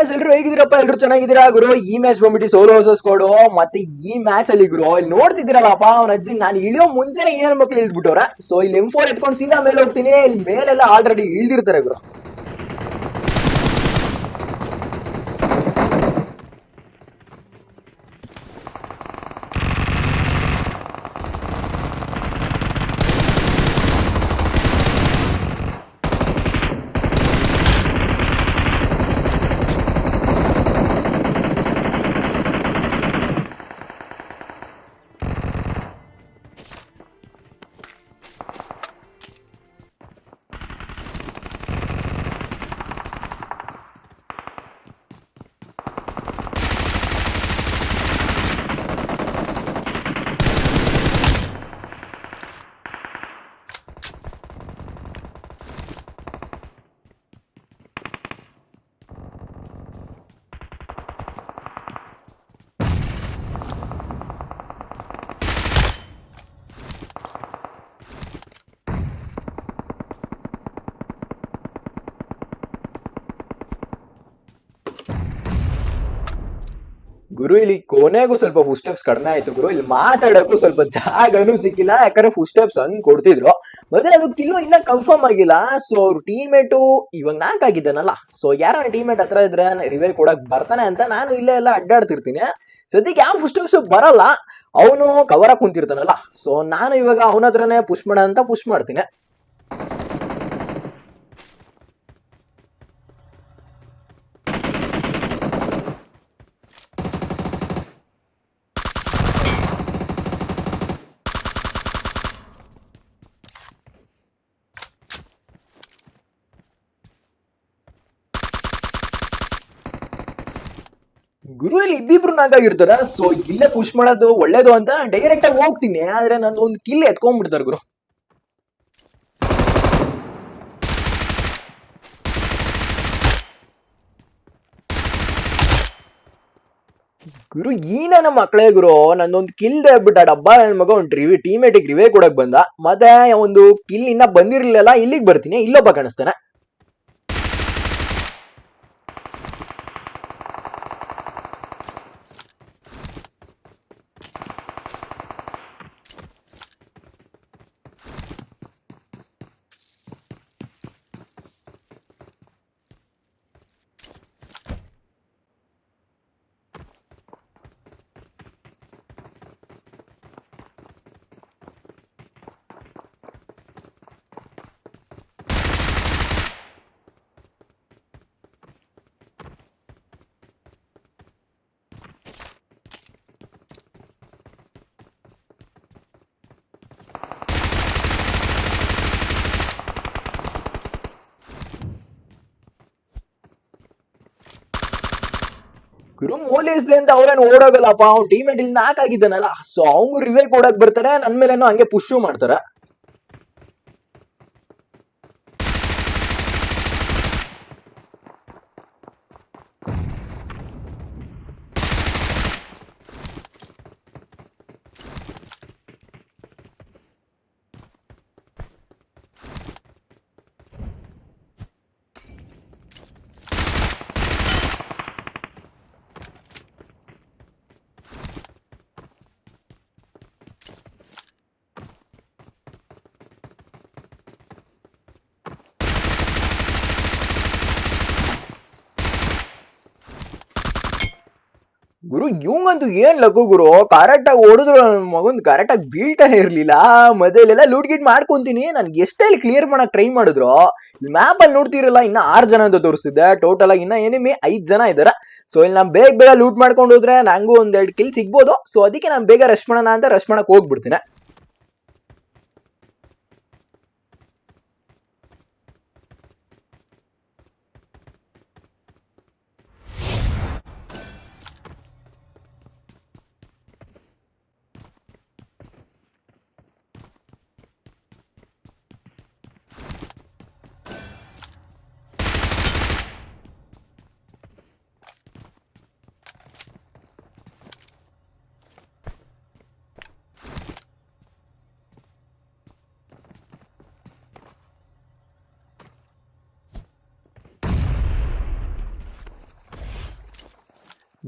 Guys ಎಲ್ರು ಹೇಗಿದ್ದೀರಪ್ಪ? ಎಲ್ರು ಚೆನ್ನಾಗಿದ್ದೀರಾ? ಗುರು, ಈ ಮ್ಯಾಚ್ ಬಂದ್ಬಿಟ್ಟು ಸೋಲೋ ವರ್ಸಸ್ ಕೊಡು. ಮತ್ತೆ ಈ ಮ್ಯಾಚ್ ಅಲ್ಲಿ ಗುರು, ಇಲ್ಲಿ ನೋಡ್ತಿದ್ದೀರಲ್ಲಪ್ಪ, ಅವ್ನ ಅಜ್ಜಿ, ನಾನು ಇಳಿಯೋ ಮುಂಚೆನೆ ಏನೇನು ಮಕ್ಳು ಇಳಿದ್ಬಿಟ್ಟವ್ರ. ಸೊ ಇಲ್ಲಿ ಎಂ ಫೋರ್ ಎತ್ಕೊಂಡು ಸೀದಾ ಮೇಲೆ ಹೋಗ್ತೀನಿ. ಇಲ್ಲಿ ಮೇಲೆಲ್ಲ ಆಲ್ರೆಡಿ ಇಳ್ದಿರ್ತಾರೆ ಗುರು. ಗುರು, ಇಲ್ಲಿ ಕೊನೆಗೂ ಸ್ವಲ್ಪ ಫುಡ್ ಸ್ಟೆಪ್ಸ್ ಕಡಿಮೆ ಆಯ್ತು ಗುರು. ಇಲ್ಲಿ ಮಾತಾಡಕ್ಕೂ ಸ್ವಲ್ಪ ಜಾಗನೂ ಸಿಕ್ಕಿಲ್ಲ. ಯಾಕಂದ್ರೆ ಫುಡ್ ಸ್ಟೆಪ್ಸ್ ಹಂಗ್ ಕೊಡ್ತಿದ್ರು. ಮತ್ತೆ ಅದು ಕಿಲ್ಲು ಇನ್ನ ಕನ್ಫರ್ಮ್ ಆಗಿಲ್ಲ. ಸೊ ಅವ್ರ ಟೀಮೇಟು ಇವಾಗ ನಾಕ್ ಆಗಿದ್ದಾನಲ್ಲ. ಸೊ ಯಾರ ಟೀಮೇಟ್ ಹತ್ರ ಇದ್ರೆ ರಿವೇ ಕೊಡಕ್ ಬರ್ತಾನೆ ಅಂತ ನಾನು ಇಲ್ಲೇ ಎಲ್ಲ ಅಡ್ಡಾಡ್ತಿರ್ತೀನಿ. ಸದ್ಯಕ್ಕೆ ಯಾವ ಫುಡ್ ಸ್ಟೆಪ್ಸ್ ಬರಲ್ಲ. ಅವನು ಕವರ್ ಕುಂತಿರ್ತಾನಲ್ಲ. ಸೊ ನಾನು ಇವಾಗ ಅವನ ಹತ್ರನೇ ಪುಷ್ ಮಾಡ ಅಂತ ಪುಷ್ ಮಾಡ್ತೀನಿ. ಗುರು ಇಲ್ಲಿ ಇಬ್ಬಿಬ್ರು ನಾಗಾಗಿರ್ತಾರ. ಸೊ ಇಲ್ಲೇ ಪುಷ್ ಮಾಡೋದು ಒಳ್ಳೇದು ಅಂತ ಡೈರೆಕ್ಟ್ ಆಗಿ ಹೋಗ್ತೀನಿ. ಆದ್ರೆ ನಂದು ಒಂದು ಕಿಲ್ ಎತ್ಕೊಂಡ್ಬಿಡ್ತಾರ ಗುರು. ಗುರು, ಈನ ನಮ್ಮ ಮಕ್ಕಳೇ ಗುರು. ನಂದೊಂದು ಕಿಲ್ ಬಿಟ್ಟ ಡಬ್ಬ. ನನ್ನ ಮಗ ಒಂದು ರಿವಿ ಟೀಮೇಟಿಗೆ ರಿವೇ ಕೊಡಕ್ ಬಂದ. ಮತ್ತೆ ಒಂದು ಕಿಲ್ ಇನ್ನ ಬಂದಿರ್ಲಿಲ್ಲ. ಇಲ್ಲಿಗೆ ಬರ್ತೀನಿ. ಇಲ್ಲೊಬ್ಬ ಕಾಣಿಸ್ತಾನೆ. ಗುರು ಮೋಲೇಸ್ಲೆ ಅಂತ ಅವ್ರೇನು ಓಡೋಗಲ್ಲಪ್ಪ, ಅವ್ನ ಮೇಟ್ ಇಲ್ಲಿ ನಾಕ್ ಆಗಿದ್ದಾನಲ್ಲ ಸೊ ಅವ್ನು ರಿವೈವ್ ಕೊಡಕ್ ಬರ್ತಾರೆ ನನ್ ಮೇಲೇನೋ ಹಂಗೆ ಪುಷ್ ಮಾಡ್ತಾರ. ಗುರು, ಇವಂಗಂತೂ ಏನ್ ಲಗು ಗುರು? ಕರೆಕ್ಟ್ ಆಗಿ ಹೊಡೆದ್ರು ನನ್ನ ಮಗನ್ ಕರೆಕ್ಟ್ ಆಗಿ ಬೀಳ್ತಾನೆ ಇರ್ಲಿಲ್ಲ. ಮೊದಲೆಲ್ಲ ಲೂಟ್ ಗಿಟ್ ಮಾಡ್ಕೊಂತೀನಿ. ನನ್ಗೆ ಎಷ್ಟೇ ಕ್ಲಿಯರ್ ಮಾಡಕ್ ಟ್ರೈ ಮಾಡಿದ್ರು ಮ್ಯಾಪ್ ಅಲ್ಲಿ ನೋಡ್ತಿರಲ್ಲ, ಇನ್ನ ಆರ್ ಜನ ಅಂತ ತೋರಿಸಿದೆ ಟೋಟಲ್ ಆಗಿ ಇನ್ನ ಏನಿಮಿ ಐದ್ ಜನ ಇದಾರೆ. ಸೊ ಇಲ್ಲಿ ನಾನು ಬೇಗ ಬೇಗ ಲೂಟ್ ಮಾಡ್ಕೊಂಡು ಹೋದ್ರೆ ನಂಗೂ ಒಂದ್ ಎರಡ್ ಕಿಲ್ ಸಿಗ್ಬೋದು. ಸೊ ಅದಕ್ಕೆ ನಾನು ಬೇಗ ರಶ್ ಮಾಡೋಣ ಅಂತ ರಶ್ ಮಾಡಕ್ ಹೋಗ್ಬಿಡ್ತೀನಿ.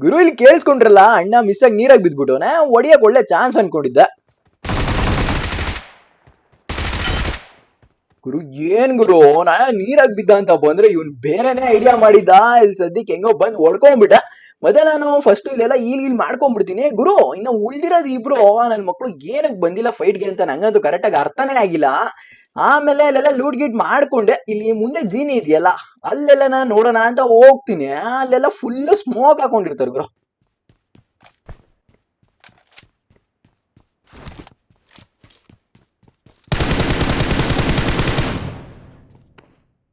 ಗುರು ಇಲ್ಲಿ ಕೇಳಿಸ್ಕೊಂಡ್ರಲ್ಲ, ಅಣ್ಣ ಮಿಸ್ ಆಗಿ ನೀರಾಗಿ ಬಿದ್ಬಿಟ್ಟವನೆ ಹೊಡಿಯಕ್ ಒಳ್ಳೆ ಚಾನ್ಸ್ ಅನ್ಕೊಂಡಿದ್ದೆ. ಗುರು, ಏನ್ ಗುರು? ನಾ ನೀರಾಗ್ ಬಿದ್ದ ಅಂತ ಬಂದ್ರೆ ಇವ್ನ್ ಬೇರೆನೆ ಐಡಿಯಾ ಮಾಡಿದ್ದ. ಇಲ್ಲಿ ಸದ್ಯಕ್ಕೆ ಹೆಂಗೋ ಬಂದ್ ಹೊಡ್ಕೊಂಡ್ಬಿಟ್ಟ ಮತ್ತೆ ನಾನು ಫಸ್ಟ್ ಇಲ್ಲೆಲ್ಲ ಈಲ್ ಇಲ್ಲಿ ಮಾಡ್ಕೊಂಡ್ಬಿಡ್ತೀನಿ ಗುರು, ಇನ್ನ ಉಳ್ದಿರೋದು ಇಬ್ರು. ನನ್ನ ಮಕ್ಳು ಏನಕ್ ಬಂದಿಲ್ಲ ಫೈಟ್ಗೆ ಅಂತ ನಂಗಂತೂ ಕರೆಕ್ಟ್ ಆಗಿ ಅರ್ಥನೇ ಆಗಿಲ್ಲ. ಆಮೇಲೆ ಅಲ್ಲೆಲ್ಲ ಲೂಟ್ ಗೀಟ್ ಮಾಡ್ಕೊಂಡೆ. ಇಲ್ಲಿ ಮುಂದೆ ಜೀನಿ ಇದೆಯಲ್ಲ, ಅಲ್ಲೆಲ್ಲ ನಾನು ನೋಡೋಣ ಅಂತ ಹೋಗ್ತೀನಿ. ಅಲ್ಲೆಲ್ಲ ಫುಲ್ ಸ್ಮೋಕ್ ಹಾಕೊಂಡಿರ್ತಾರೆ ಗುರು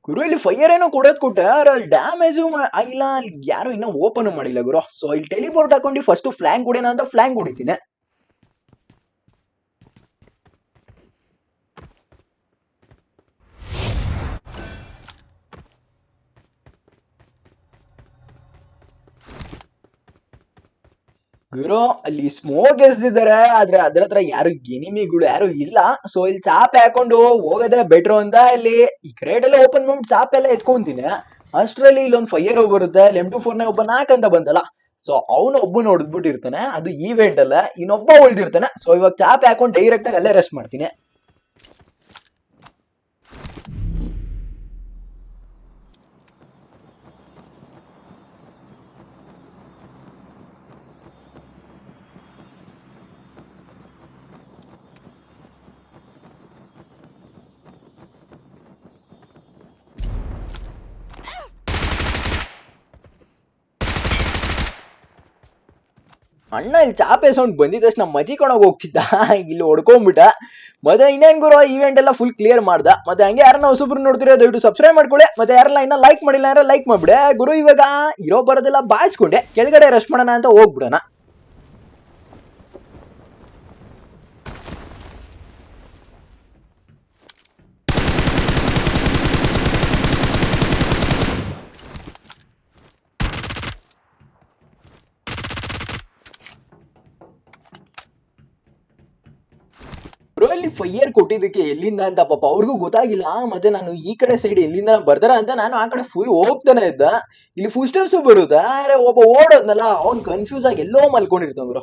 ಗುರು, ಇಲ್ಲಿ ಫೈರ್ ಏನೋ ಕೊಡೋದ್ ಕೊಟ್ಟೆ. ಅಲ್ಲಿ ಡ್ಯಾಮೇಜು ಆಗಿಲ್ಲ. ಅಲ್ಲಿ ಯಾರು ಇನ್ನೂ ಓಪನ್ ಮಾಡಿಲ್ಲ ಗುರು. ಸೊ ಇಲ್ಲಿ ಟೆಲಿಪೋರ್ಟ್ ಹಾಕೊಂಡು ಫಸ್ಟ್ ಫ್ಲಾಂಗ್ ಹೊಡೆಯೋಣ ಅಂತ ಫ್ಲಾಂಗ್ ಹೊಡಿತೀನಿ. ಗುರು ಅಲ್ಲಿ ಸ್ಮೋಕ್ ಎಸ್ದಿದ್ದಾರೆ ಆದ್ರೆ ಅದ್ರ ಹತ್ರ ಯಾರು ಗಿನಿಮಿಗಳು ಯಾರು ಇಲ್ಲ. ಸೊ ಇಲ್ಲಿ ಚಾಪೆ ಹಾಕೊಂಡು ಹೋಗೋದೇ ಬೆಟ್ರು ಅಂತ ಇಲ್ಲಿ ಈ ಕ್ರೇಟ್ ಎಲ್ಲ ಓಪನ್ ಮಾಡ್ಬಿಟ್ಟು ಚಾಪೆ ಎಲ್ಲ ಎತ್ಕೊಂತೀನಿ. ಇಲ್ಲೊಂದ್ ಇಲ್ಲೊಂದು ಹೋಗಿ ಬರುತ್ತೆ ಎಂ ಟು ಫೋರ್ನ ಒಬ್ಬ ಅಂತ ಬಂದಲ್ಲ. ಸೊ ಅವನು ಒಬ್ಬನ ಹೊಡೆದ್ಬಿಟ್ಟಿರ್ತಾನೆ, ಅದು ಈವೆಂಟ್ ಅಲ್ಲ, ಇನ್ನೊಬ್ಬ ಉಳ್ದಿರ್ತಾನೆ. ಸೊ ಇವಾಗ ಚಾಪೆ ಹಾಕೊಂಡು ಡೈರೆಕ್ಟ್ ಆಗಿ ಅಲ್ಲೇ ರೆಸ್ಟ್ ಮಾಡ್ತೀನಿ. ಅಣ್ಣ, ಇಲ್ಲಿ ಚಾಪೆ ಸೌಂಡ್ ಬಂದಿದ ತಕ್ಷಣ ಮಜಿಕೊಂಡೋಗಿ ಹೋಗ್ತಿದ್ದ. ಇಲ್ಲಿ ಹೊಡ್ಕೊಂಡ್ಬಿಟ್ಟ ಮತ್ತೆ ಇನ್ನೇನ್ ಗುರು ಈವೆಂಟ್ ಎಲ್ಲ ಫುಲ್ ಕ್ಲಿಯರ್ ಮಾಡ್ದ. ಮತ್ತೆ ಹಂಗೆ ಯಾರನ್ನ ಹೊಸಬ್ರು ನೋಡ್ತಿರೋ ದಯವಿಟ್ಟು ಸಬ್ಸ್ಕ್ರೈಬ್ ಮಾಡ್ಕೊಳ್ಳಿ. ಮತ್ತೆ ಯಾರೆಲ್ಲ ಇನ್ನ ಲೈಕ್ ಮಾಡಿಲ್ಲ ಅಂದ್ರೆ ಲೈಕ್ ಮಾಡ್ಬಿಡೆ. ಗುರು, ಇವಾಗ ಇರೋ ಬರೋದೆಲ್ಲ ಬಾಯಿಸ್ಕೊಂಡೆ. ಕೆಳಗಡೆ ರೆಸ್ಟ್ ಮಾಡೋಣ ಅಂತ ಹೋಗ್ಬಿಡೋಣ. ಬ್ರೋ ಕೊಟ್ಟಿದ್ದಕ್ಕೆ ಎಲ್ಲಿಂದ ಅಂತ ಪಾಪ ಅವ್ರಿಗೂ ಗೊತ್ತಾಗಿಲ್ಲ. ಮತ್ತೆ ನಾನು ಈ ಕಡೆ ಸೈಡ್ ಎಲ್ಲಿಂದ ಬರ್ತಾರ ಅಂತ ನಾನು ಆ ಕಡೆ ಫುಲ್ ಹೋಗ್ತಾನೆ ಇದ್ದ. ಇಲ್ಲಿ ಫುಲ್ ಸ್ಟೆಪ್ಸ್ ಬರುತ್ತಾ? ಅರೆ, ಒಬ್ಬ ಓಡೋದ್ನಲ್ಲ, ಅವ್ನ್ ಕನ್ಫ್ಯೂಸ್ ಆಗಿ ಎಲ್ಲೋ ಮಲ್ಕೊಂಡಿರ್ತಾನ ಬ್ರೋ.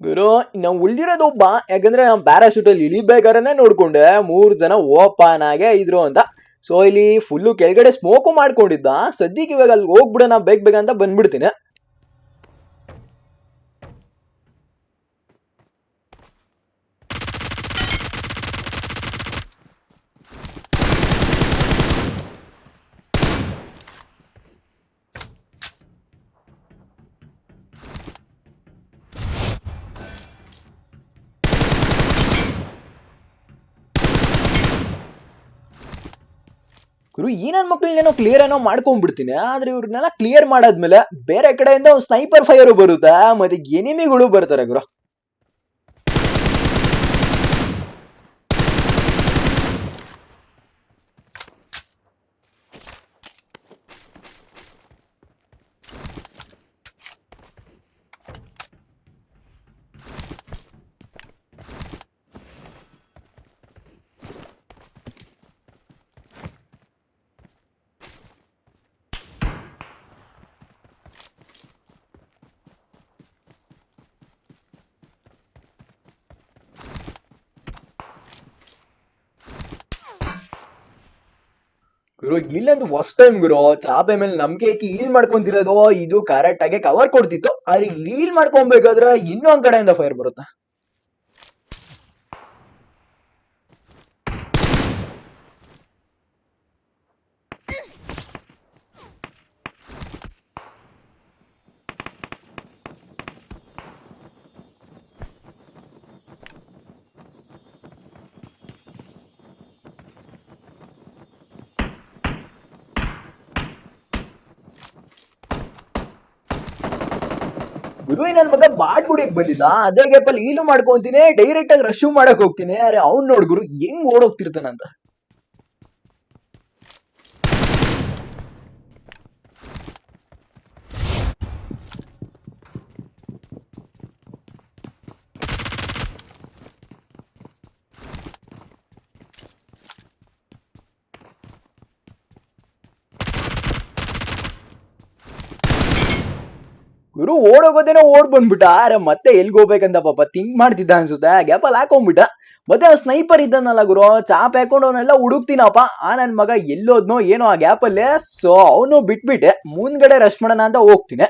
ಗುರು ನಾವು ಉಳ್ದಿರೋದು ಒಬ್ಬ, ಯಾಕಂದ್ರೆ ನಾವು ಪ್ಯಾರಾಶೂಟ್ ಅಲ್ಲಿ ಇಳಿಬೇಕಾದ್ರೆ ನೋಡ್ಕೊಂಡೆ. ಮೂರ್ ಜನ ಓಪನ್ ಆಗೇ ಇದ್ರು ಅಂತ. ಸೊ ಇಲ್ಲಿ ಫುಲ್ಲು ಕೆಳಗಡೆ ಸ್ಮೋಕು ಮಾಡ್ಕೊಂಡಿದ್ದ. ಸದ್ಯಕ್ಕೆ ಇವಾಗ ಅಲ್ಲಿ ಹೋಗ್ಬಿಡೋಣ ಬೇಗ ಅಂತ ಬಂದ್ಬಿಡ್ತೀನಿ. ಗುರು, ಈ ನನ್ ಮಕ್ಳನ್ನೇನೋ ಕ್ಲಿಯರ್ ಏನೋ ಮಾಡ್ಕೊಂಡ್ಬಿಡ್ತೀನಿ. ಆದ್ರೆ ಇವ್ರನ್ನೆಲ್ಲ ಕ್ಲಿಯರ್ ಮಾಡಾದ್ಮೇಲೆ ಬೇರೆ ಕಡೆಯಿಂದ ಒಂದು ಸ್ನೈಪರ್ ಫೈರ್ ಬರುತ್ತಾ? ಮತ್ತೆ ಎನಿಮಿಗಳು ಬರ್ತಾರೆ ಗುರು? ಗುರು ಇಲ್ಲಂತೂ ಫಸ್ಟ್ ಟೈಮ್ ಗುರು ಚಾಪೆ ಮೇಲೆ ನಂಬಿಕೆ ಈಲ್ ಮಾಡ್ಕೊಂತಿರೋದು, ಇದು ಕರೆಕ್ಟ್ ಆಗಿ ಕವರ್ ಕೊಡ್ತಿತ್ತು. ಆದ್ರೆ ಲೀಲ್ ಮಾಡ್ಕೊಬೇಕಾದ್ರೆ ಇನ್ನೊಂದ್ ಕಡೆಯಿಂದ ಫೈರ್ ಬರುತ್ತೆ. ಗುರು ನನ್ ಮಗ ಬಾಡ್ಗುಡಿಗೆ ಬಂದಿಲ್ಲ, ಅದೇ ಗ್ಯಾಪಲ್ಲಿ ಈಲು ಮಾಡ್ಕೊಂತೀನಿ ಡೈರೆಕ್ಟ್ ಆಗಿ ರಶ್ಯೂ ಮಾಡಕ್ ಹೋಗ್ತೀನಿ. ಅರೆ, ಅವ್ನ್ ನೋಡ್ಗುರು ಹೆಂಗ್ ಓಡೋಗ್ತಿರ್ತಾನಂತ ಓಡೋಗೋದೇನೋ ಓಡ್ ಬಂದ್ಬಿಟ್ಟ. ಅರೆ ಮತ್ತೆ ಎಲ್ಗ್ ಹೋಗ್ಬೇಕಂತ ಪಾಪ ಥಿಂಕ್ ಮಾಡ್ತಿದ್ದ ಅನ್ಸುತ್ತೆ. ಗ್ಯಾಪಲ್ಲಿ ಹಾಕೊಂಡ್ಬಿಟ್ಟ ಮತ್ತೆ ಅವ್ನು ಸ್ನೈಪರ್ ಇದ್ದಾನಲ್ಲ ಗುರು. ಚಾಪ್ ಹಾಕೊಂಡು ಅವನೆಲ್ಲ ಹುಡುಕ್ತೀನಪ್ಪ. ಆ ನನ್ ಮಗ ಎಲ್ಲೋದ್ನೋ ಏನೋ ಆ ಗ್ಯಾಪಲ್ಲೇ ಸೊ ಅವನು ಬಿಟ್ಬಿಟ್ಟೆ. ಮುಂದ್ಗಡೆ ರಶ್ ಮಾಡೋಣ ಅಂತ ಹೋಗ್ತೀನಿ.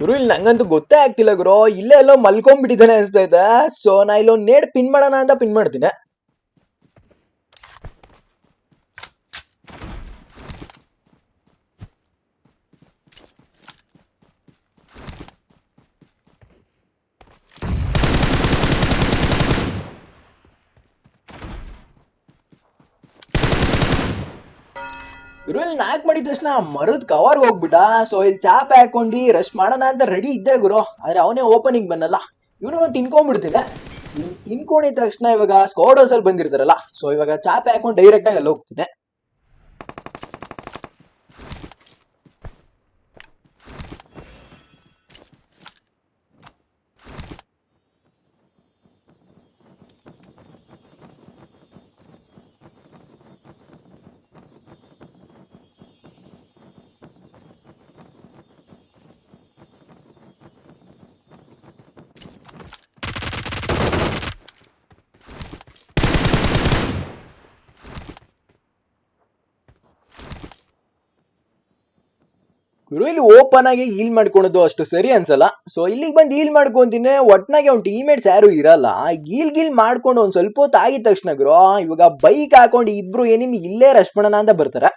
ಗುರು, ಇಲ್ಲಿ ನಂಗಂತೂ ಗೊತ್ತೇ ಆಗ್ತಿಲ್ಲ ಗುರು. ಇಲ್ಲೇ ಎಲ್ಲೋ ಮಲ್ಕೊಂಡ್ಬಿಟ್ಟಿದ್ದಾನೆ ಅನ್ಸ್ತಾ ಇದೆ. ಸೊ ನಾ ಇಲ್ಲೊಂದು ನೇಡ್ ಪಿನ್ ಮಾಡೋಣ ಅಂತ ಪಿನ್ ಮಾಡ್ತೀನಿ ಗುರು ಇಲ್ಲಿ ನಾಕ್ ಮಾಡಿದ ತಕ್ಷಣ ಮರದ ಕವರ್ ಹೋಗ್ಬಿಟ್ಟ. ಸೊ ಇಲ್ಲಿ ಚಾಪ್ ಹಾಕೊಂಡಿ ರಶ್ ಮಾಡೋಣ ಅಂತ ರೆಡಿ ಇದ್ದೆ ಗುರು. ಆದ್ರೆ ಅವನೇ ಓಪನಿಂಗ್ ಬಂದಲ್ಲ. ಇವನು ತಿನ್ಕೊಂಡ್ಬಿಡ್ತೀನಿ ತಿನ್ಕೊಂಡಿದ ತಕ್ಷಣ ಇವಾಗ ಸ್ಕೋಡೋಸ್ ಅಲ್ಲಿ ಬಂದಿರ್ತಾರಲ್ಲ. ಸೊ ಇವಾಗ ಚಾಪ್ ಹಾಕೊಂಡು ಡೈರೆಕ್ಟ್ ಆಗಿ ಅಲ್ಲಿ ಹೋಗ್ತೀನಿ ಇಲ್ಲಿ ಓಪನ್ ಆಗಿ ಈಲ್ ಮಾಡ್ಕೊಳೋದು ಅಷ್ಟು ಸರಿ ಅನ್ಸಲ್ಲ. ಸೊ ಇಲ್ಲಿಗೆ ಬಂದು ಈಲ್ ಮಾಡ್ಕೊಂತೀನಿ ಒಟ್ನಾಗೆ ಅವ್ನ ಟೀಮೇಟ್ಸ್ ಯಾರು ಇರಲ್ಲ. ಗೀಲ್ ಗೀಲ್ ಮಾಡ್ಕೊಂಡು ಒಂದ್ ಸ್ವಲ್ಪ ಹೊತ್ತು ಆಗಿದ ತಕ್ಷಣ ಗುರು ಇವಾಗ ಬೈಕ್ ಹಾಕೊಂಡು ಇಬ್ರು ಏನಿಮ್ ಇಲ್ಲೇ ರಶ್ ಮಾಡೋಣ ಅಂತ ಬರ್ತಾರೆ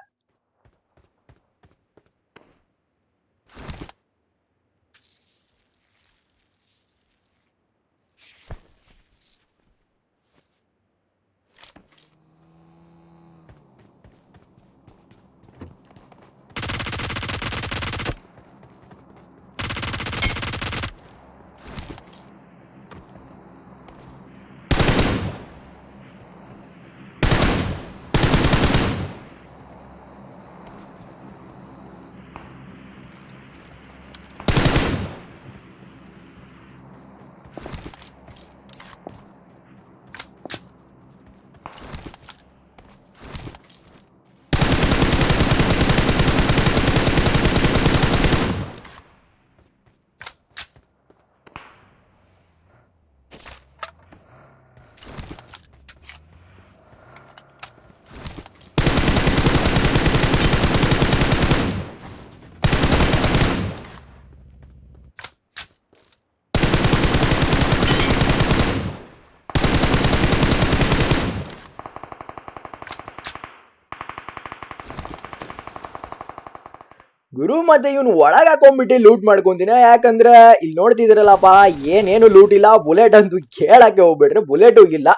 ಗುರು ಮತ್ತೆ ಇವನು ಒಳಗೆ ಹಾಕೊಂಡ್ಬಿಟ್ಟು ಲೂಟ್ ಮಾಡ್ಕೊಂತೀನಿ ಯಾಕಂದ್ರೆ ಇಲ್ಲಿ ನೋಡ್ತಿದಿರಲ್ಲಪ್ಪ ಏನೇನು ಲೂಟ್ ಇಲ್ಲ ಬುಲೆಟ್ ಅಂತೂ ಕೇಳಕ್ಕೆ ಹೋಗ್ಬಿಟ್ರೆ ಬುಲೆಟ್ ಇಲ್ಲ.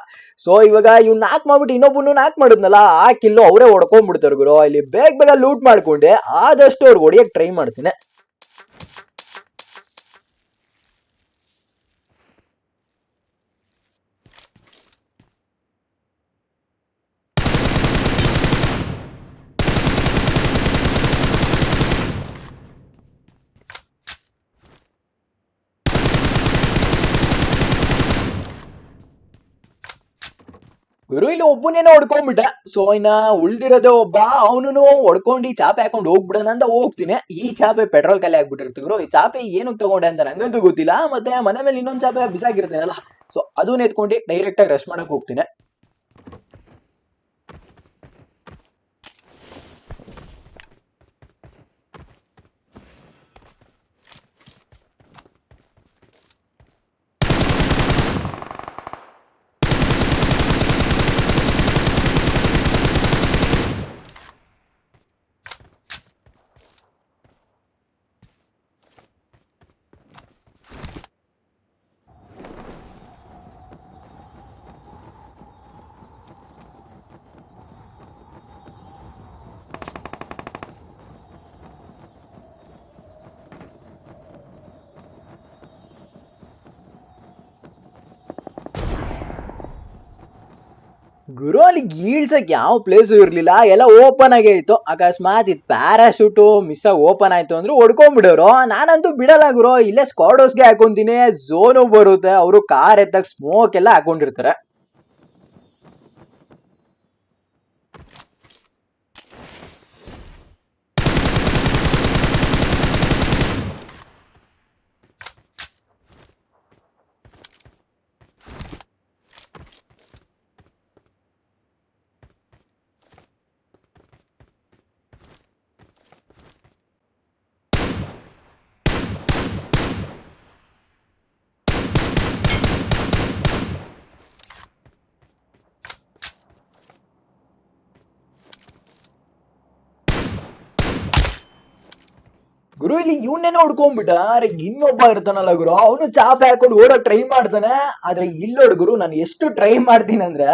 ಸೊ ಇವಾಗ ಇವ್ನ ನಾಕ್ ಮಾಡ್ಬಿಟ್ಟು ಇನ್ನೊಬ್ಬನು ನಾಕ್ ಮಾಡಿದ್ನಲ್ಲ, ಆ ಕಿಲ್ಲು ಅವರೇ ಹೊಡ್ಕೊಂಡ್ಬಿಡ್ತಾರೆ ಗುರು. ಇಲ್ಲಿ ಬೇಗ ಬೇಗ ಲೂಟ್ ಮಾಡ್ಕೊಂಡೆ, ಆದಷ್ಟು ಅವ್ರಿಗೆ ಹೊಡಿಯಕ್ ಟ್ರೈ ಮಾಡ್ತೀನಿ. ಗುರು ಇಲ್ಲಿ ಒಬ್ಬನೇನೋ ಹೊಡ್ಕೊಂಡ್ಬಿಟ್ಟ ಸೊ ಇನ್ನ ಉಳ್ದಿರೋದೇ ಒಬ್ಬ ಅವನು ಹೊಡ್ಕೊಂಡು ಈ ಚಾಪೆ ಹಾಕೊಂಡು ಹೋಗ್ಬಿಡೋಣ ಅಂತ ಹೋಗ್ತೀನಿ. ಈ ಚಾಪೆ ಪೆಟ್ರೋಲ್ ಖಾಲಿ ಆಗ್ಬಿಟ್ಟಿರ್ತು ಗುರು. ಈ ಚಾಪೆ ಏನಕ್ಕೆ ತಗೊಂಡೆ ಅಂತ ನಂಗಂತೂ ಗೊತ್ತಿಲ್ಲ. ಮತ್ತೆ ಮನೆ ಮೇಲೆ ಇನ್ನೊಂದು ಚಾಪೆ ಬಿಸಾಕಿರ್ತೀನಲ್ಲ. ಸೊ ಅದನ್ನ ಎತ್ಕೊಂಡು ಡೈರೆಕ್ಟ್ ಆಗಿ ರಶ್ ಮಾಡಕ್ ಹೋಗ್ತೀನಿ. ಗುರು ಅಲ್ಲಿ ಗೀಳ್ಸಕ್ ಯಾವ ಪ್ಲೇಸು ಇರ್ಲಿಲ್ಲ, ಎಲ್ಲ ಓಪನ್ ಆಗೇ ಇತ್ತು. ಅಕಸ್ಮಾತ್ ಇದು ಪ್ಯಾರಾಶೂಟು ಮಿಸ್ ಆಗಿ ಓಪನ್ ಆಯ್ತು ಅಂದ್ರೆ ಹೊಡ್ಕೊಂಬಿಡೋರು. ನಾನಂತೂ ಬಿಡಲ್ಲ ಗುರು, ಇಲ್ಲೇ ಸ್ಕಾಡೋಸ್ಗೆ ಹಾಕೊಂತೀನಿ ಝೋನು ಬರುತ್ತೆ, ಅವರು ಕಾರ್ ಎತ್ತಾಗ ಸ್ಮೋಕ್ ಎಲ್ಲ ಹಾಕೊಂಡಿರ್ತಾರೆ. ಗುರು ಇಲ್ಲಿ ಇವನ್ನೇನೋ ಹುಡ್ಕೊಂಡ್ಬಿಟ್ಟ ಅರೆ ಇನ್ನೊಬ್ಬ ಇರ್ತಾನಲ್ಲ ಗುರು, ಅವನು ಚಾಪೆ ಹಾಕೊಂಡು ಓಡೋಕ್ ಟ್ರೈ ಮಾಡ್ತಾನೆ. ಆದ್ರೆ ಇಲ್ಲೋಡ್ ಗುರು, ನಾನು ಎಷ್ಟು ಟ್ರೈ ಮಾಡ್ತೀನಿ ಅಂದ್ರೆ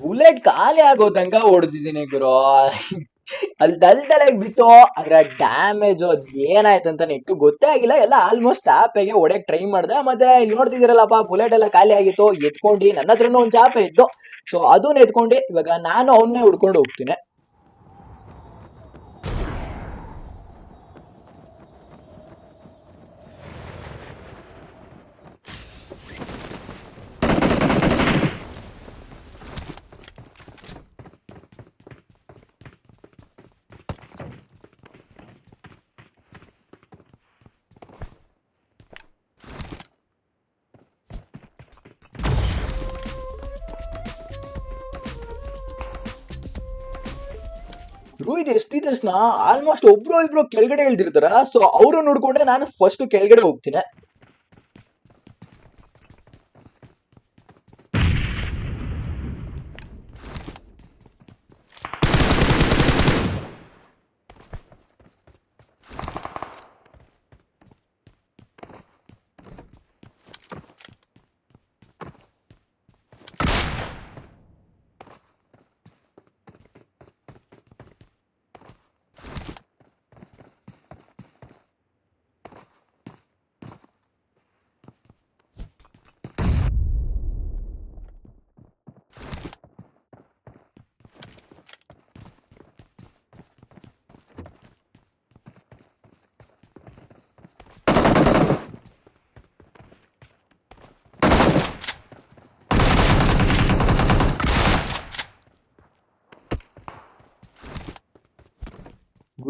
ಬುಲೆಟ್ ಖಾಲಿ ಆಗೋ ತನಕ ಗುರು. ಅಲ್ಲಿ ದಲ್ದಲಾಗಿ ಬಿತ್ತು ಅದ್ರ ಡ್ಯಾಮೇಜ್ ಅದ್ ಏನಾಯ್ತು ಅಂತ ನೆಟ್ಟು ಗೊತ್ತೇ ಆಗಿಲ್ಲ. ಎಲ್ಲ ಆಲ್ಮೋಸ್ಟ್ ಚಾಪೆಗೆ ಹೊಡೆಯಕ್ ಟ್ರೈ ಮಾಡ್ದೆ. ಮತ್ತೆ ಇಲ್ಲಿ ನೋಡ್ತಿದ್ದೀರಲ್ಲಪ್ಪ ಬುಲೆಟ್ ಎಲ್ಲ ಖಾಲಿ ಆಗಿತ್ತು. ಎತ್ಕೊಂಡು ನನ್ನ ಹತ್ರನೂ ಒಂದ್ ಚಾಪೆ ಇತ್ತು. ಸೊ ಅದನ್ನ ಎತ್ಕೊಂಡು. ಇವಾಗ ನಾನು ಅವನ್ನೇ ಹುಡ್ಕೊಂಡು ಹೋಗ್ತೀನಿ. ಇದು ಎಷ್ಟಿದೆ ತಕ್ಷಣ ಆಲ್ಮೋಸ್ಟ್ ಒಬ್ರು ಇಬ್ರು ಕೆಳಗಡೆ ಇಳ್ದಿರ್ತಾರ ಸೊ ಅವ್ರು ನೋಡ್ಕೊಂಡೆ ನಾನು ಫಸ್ಟ್ ಕೆಳಗಡೆ ಹೋಗ್ತೀನಿ.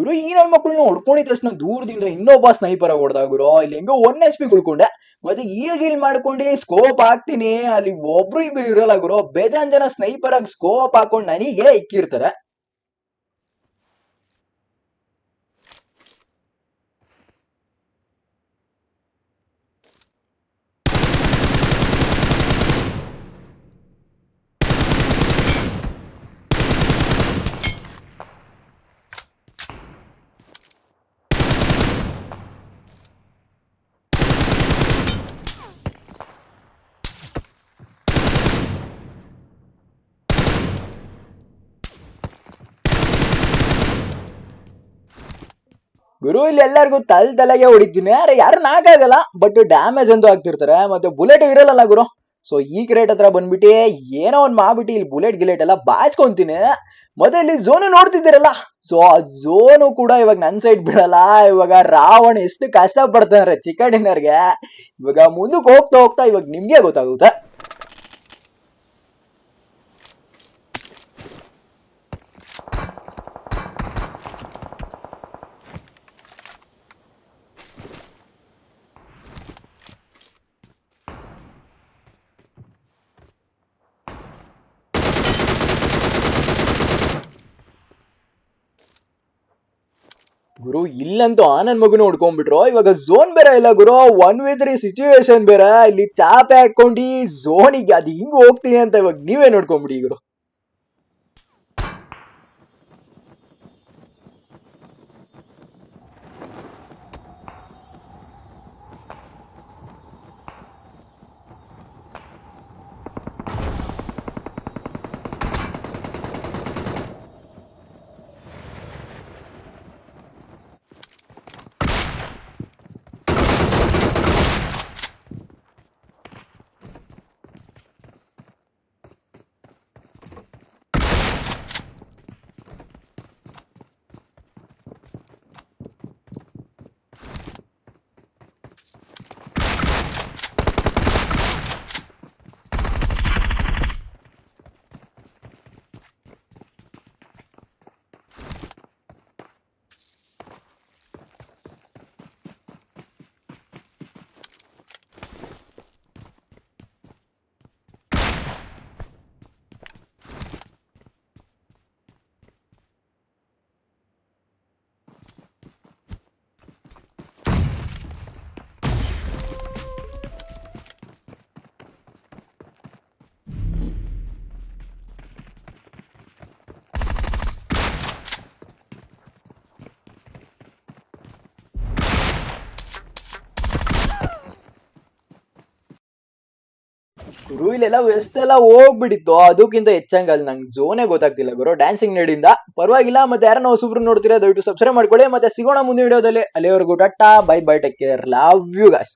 ಗುರು, ಈ ನನ್ನ ಮಕ್ಕಳನ್ನ ಹೊಡ್ಕೊಂಡಿದ ತಕ್ಷಣ ದೂರದಿಂದ ಇನ್ನೊಬ್ಬ ಸ್ನೈಪರ್ ಹೊಡೆದ ಗುರು. ಇಲ್ಲಿ ಹೆಂಗೋ ಒನ್ ಎಸ್ ಪಿ ಉಳ್ಕೊಂಡೆ ಮತ್ತೆ ಈಗ ಇಲ್ಲಿ ಮಾಡ್ಕೊಂಡು ಸ್ಕೋಪ್ ಹಾಕ್ತೀನಿ. ಅಲ್ಲಿ ಒಬ್ರು ಇಬ್ರು ಇರಲ್ಲ ಗುರು. ಬೇಜಾನ್ ಜನ ಸ್ನೈಪರ್ ಆಗಿ ಸ್ಕೋಪ್ ಹಾಕೊಂಡು ನನಗೆ ಇಕ್ಕಿರ್ತಾರೆ. ಗುರು, ಇಲ್ಲಿ ಎಲ್ಲರಿಗೂ ತಲೆ ತಲೆಗೆ ಹೊಡಿತೀನಿ. ಅರೆ, ಯಾರು ನಾಕಾಗಲ್ಲ ಬಟ್ ಡ್ಯಾಮೇಜ್ ಅಂತೂ ಆಗ್ತಿರ್ತಾರೆ, ಮತ್ತೆ ಬುಲೆಟ್ ಇರಲ್ಲ ಗುರು. ಸೊ ಈ ಕ್ರೇಟ್ ಹತ್ರ ಬಂದ್ಬಿಟ್ಟು ಏನೋ ಒಂದ್ ಮಾಡ್ಬಿಟ್ಟು ಇಲ್ಲಿ ಬುಲೆಟ್ ಗಿಲೆಟ್ ಎಲ್ಲ ಬಾಚ್ಕೊಂತೀನಿ. ಮತ್ತೆ ಇಲ್ಲಿ ಝೋನು ನೋಡ್ತಿದ್ದೀರಲ್ಲ? ಸೊ ಆ ಝೋನು ಕೂಡ ಇವಾಗ ನನ್ ಸೈಡ್ ಬಿಡಲ್ಲ. ಇವಾಗ ರಾವಣ ಎಷ್ಟು ಕಷ್ಟ ಪಡ್ತಾನೆ ಚಿಕನ್ ಡಿನ್ನರ್ಗೆ ಇವಾಗ ಮುಂದಕ್ಕೆ ಹೋಗ್ತಾ ಹೋಗ್ತಾ ಇವಾಗ ನಿಮ್ಗೆ ಗೊತ್ತಾಗುತ್ತೆ ಗುರು ಇಲ್ಲಂತೂ ಆನಂದ್ ಮಗುನ ಹೊಡ್ಕೊಂಡ್ಬಿಟ್ರು. ಇವಾಗ ಝೋನ್ ಬೇರೆ ಇಲ್ಲ ಗುರು. ಒನ್ ವಿ ತ್ರೀ ಸಿಚುವೇಶನ್ ಬೇರೆ. ಇಲ್ಲಿ ಚಾಪೆ ಹಾಕೊಂಡಿ ಝೋನಿಗೆ ಅದು ಹಿಂಗ್ ಹೋಗ್ತೀನಿ ಅಂತ ಇವಾಗ ನೀವೇ ನೋಡ್ಕೊಂಡ್ಬಿಡಿ ಗುರು. ಗುರು ಇಲ್ಲೆಲ್ಲ ವೆಸ್ಟ್ ಎಲ್ಲ ಹೋಗ್ಬಿಟ್ಟಿತ್ತು ಅದಕ್ಕಿಂತ ಹೆಚ್ಚಂಗ ಅಲ್ಲಿ ನಂಗೆ ಜೋನೇ ಗೊತ್ತಾಗ್ತಿಲ್ಲ ಗುರು ಡ್ಯಾನ್ಸಿಂಗ್ ನಡಿಯಿಂದ. ಪರವಾಗಿಲ್ಲ, ಮತ್ತೆ ಯಾರನ್ನ ಸುಬ್ರು ನೋಡ್ತೀರಾ, ದಯವಿಟ್ಟು ಸಬ್ಸ್ಕ್ರೈಬ್ ಮಾಡ್ಕೊಳ್ಳಿ. ಮತ್ತೆ ಸಿಗೋಣ ಮುಂದಿನ ವಿಡಿಯೋದಲ್ಲಿ ಅಲ್ಲಿವರೆಗೂ tata bye bye take care love you guys